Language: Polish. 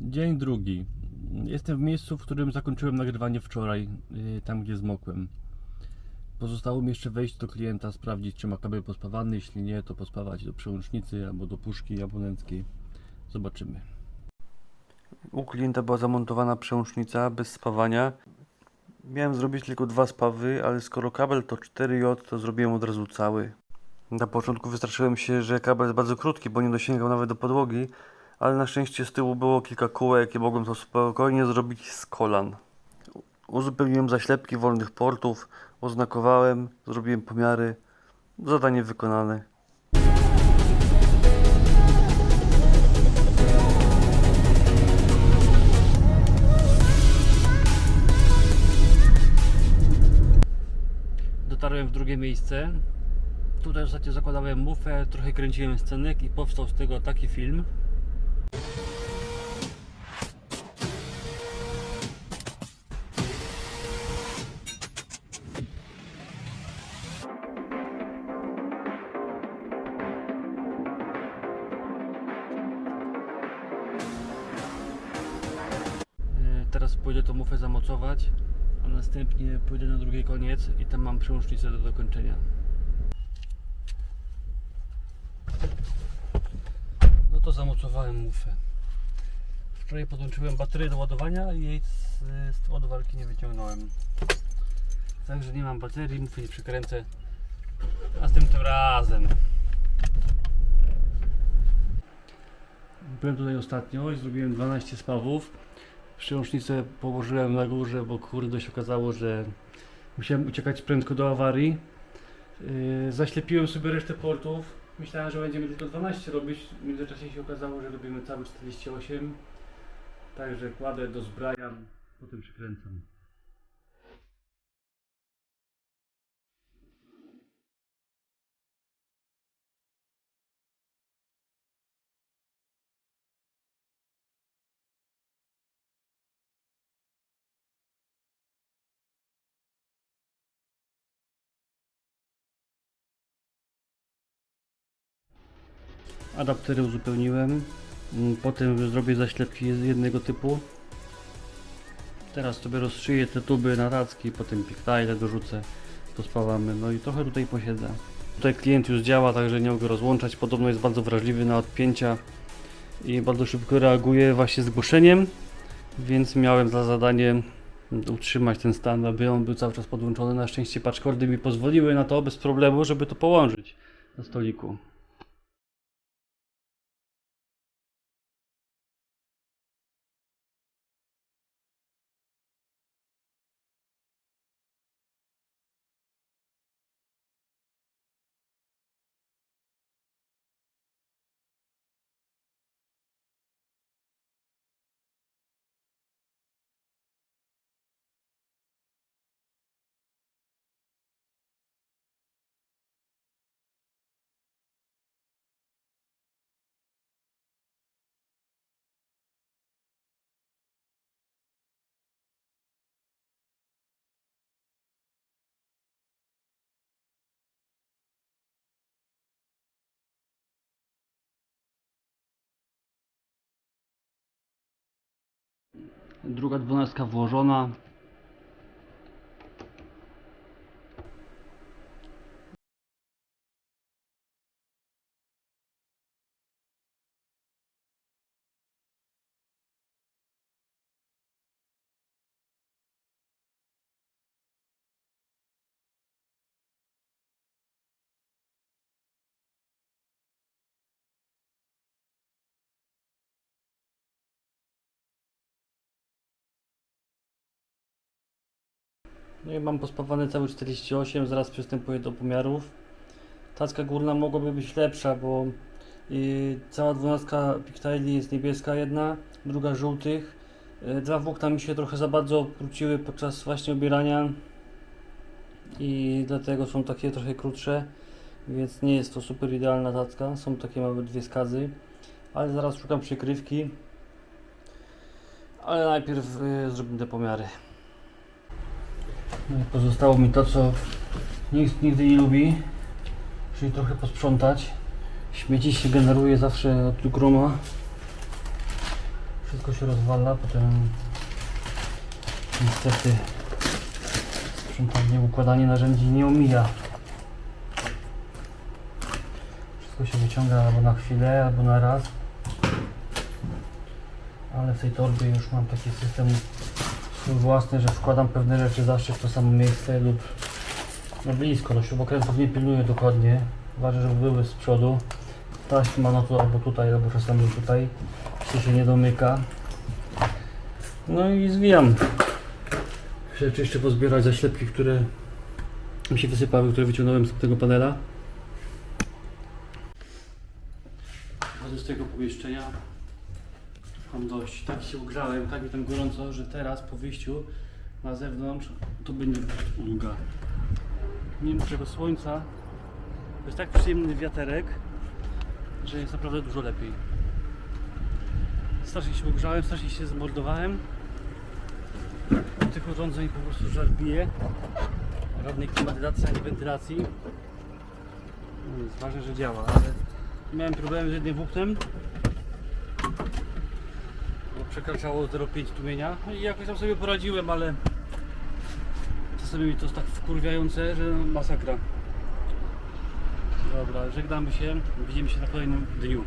Dzień drugi. Jestem w miejscu, w którym zakończyłem nagrywanie wczoraj, yy, tam gdzie zmokłem. Pozostało mi jeszcze wejść do klienta, sprawdzić czy ma kabel pospawany, jeśli nie to pospawać do przełącznicy albo do puszki abonenckiej. Zobaczymy. U klienta była zamontowana przełącznica bez spawania. Miałem zrobić tylko dwa spawy, ale skoro kabel to 4J, to zrobiłem od razu cały. Na początku wystraszyłem się, że kabel jest bardzo krótki, bo nie dosięgał nawet do podłogi, ale na szczęście z tyłu było kilka kółek i mogłem to spokojnie zrobić z kolan. Uzupełniłem zaślepki wolnych portów, oznakowałem, zrobiłem pomiary. Zadanie wykonane. Dotarłem w drugie miejsce. Tutaj ostatnio zakładałem mufę, trochę kręciłem scenek i powstał z tego taki film. E, Teraz pójdę tą mufę zamocować, a następnie pójdę na drugi koniec i tam mam przełącznicę do dokończenia. No to zamocowałem mufę. Wczoraj podłączyłem baterię do ładowania i jej z, z ładowarki nie wyciągnąłem. Także nie mam baterii, mufy nie przykręcę. Następnym razem. Byłem tutaj ostatnio i zrobiłem 12 spawów. Przełącznicę położyłem na górze, bo kurde się okazało, że musiałem uciekać prędko do awarii. Yy, zaślepiłem sobie resztę portów. Myślałem, że będziemy tylko 12 robić. W międzyczasie się okazało, że robimy cały 48. Także kładę, dozbrajam, potem przykręcam. Adaptery uzupełniłem. Mm, Potem zrobię zaślepki jednego typu. Teraz sobie rozszyję te tuby na tacki, potem piktile dorzucę, pospawamy. No i trochę tutaj posiedzę. Tutaj klient już działa, także nie mogę rozłączać. Podobno jest bardzo wrażliwy na odpięcia i bardzo szybko reaguje właśnie zgłoszeniem, więc miałem za zadanie utrzymać ten stan, aby on był cały czas podłączony. Na szczęście patchcordy mi pozwoliły na to bez problemu, żeby to połączyć na stoliku. Druga dwunastka włożona. No i mam pospawane cały 48, zaraz przystępuję do pomiarów. Tacka górna mogłaby być lepsza, bo y, cała dwunastka piktili jest niebieska jedna, druga żółtych. Y, dwa włókna mi się trochę za bardzo króciły podczas właśnie obierania i dlatego są takie trochę krótsze, więc nie jest to super idealna tacka. Są takie małe dwie skazy, ale zaraz szukam przykrywki. Ale najpierw y, zrobimy te pomiary. Pozostało mi to, co nikt nigdy nie lubi, czyli trochę posprzątać. Śmieci się generuje zawsze od groma. Wszystko wszystko się rozwala, potem niestety sprzątanie, układanie narzędzi nie omija. Wszystko się wyciąga albo na chwilę, albo na raz. Ale w tej torbie już mam taki system swój własny, że wkładam pewne rzeczy zawsze w to samo miejsce lub no blisko, no śrubokrętów nie pilnuję dokładnie. Ważne, żeby były z przodu. Taśma no to albo tutaj, albo czasami tutaj. Jeśli się nie domyka. No i zwijam. Rzeczy jeszcze pozbierać zaślepki, które mi się wysypały, które wyciągnąłem z tego panela. Z tego pomieszczenia. Mam dość. Tak się ugrzałem, tak mi tam gorąco, że teraz po wyjściu na zewnątrz to będzie ulga. Mimo tego słońca to jest tak przyjemny wiaterek, że jest naprawdę dużo lepiej. Strasznie się ugrzałem, strasznie się zmordowałem. Do tych urządzeń po prostu żar bije. Żadnej klimatyzacji ani wentylacji. No, ważne, że działa, ale miałem problem z jednym włóknem. Bo przekraczało 0,5 tłumienia. No i jakoś tam sobie poradziłem, ale czasami mi to jest tak wkurwiające, że masakra. Dobra, żegnamy się. Widzimy się na kolejnym dniu.